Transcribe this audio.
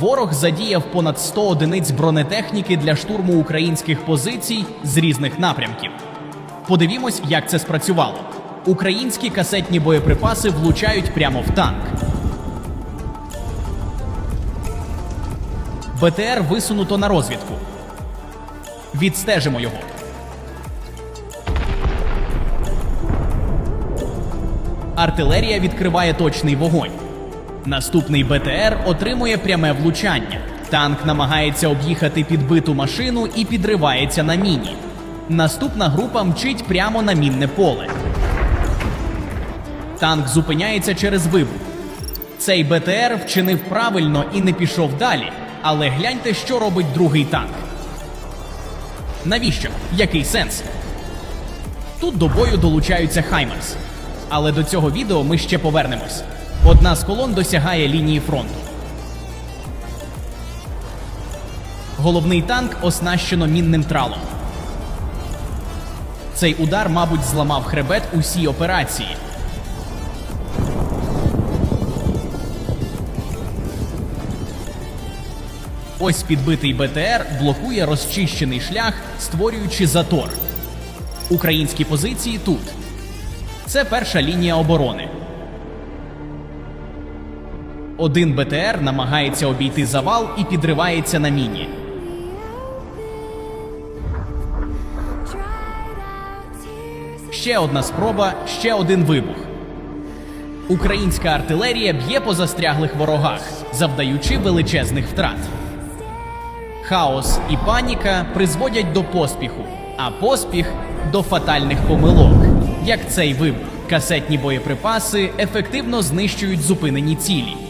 ворог задіяв понад 100 одиниць бронетехніки для штурму українських позицій з різних напрямків. Подивімось, як це спрацювало. Українські касетні боєприпаси влучають прямо в танк. БТР висунуто на розвідку. Відстежимо його. Артилерія відкриває точний вогонь. Наступний БТР отримує пряме влучання. Танк намагається об'їхати підбиту машину і підривається на міні. Наступна група мчить прямо на мінне поле. Танк зупиняється через вибух. Цей БТР вчинив правильно і не пішов далі. Але гляньте, що робить другий танк. Навіщо? Який сенс? Тут до бою долучаються Хаймерс. Але до цього відео ми ще повернемось. Одна з колон досягає лінії фронту. Головний танк оснащено мінним тралом. Цей удар, мабуть, зламав хребет усій операції. Ось підбитий БТР блокує розчищений шлях, створюючи затор. Українські позиції тут. Це перша лінія оборони. Один БТР намагається обійти завал і підривається на міні. Ще одна спроба, ще один вибух. Українська артилерія б'є по застряглих ворогах, завдаючи величезних втрат. Хаос і паніка призводять до поспіху, а поспіх до фатальних помилок, як цей вибух. Касетні боєприпаси ефективно знищують зупинені цілі.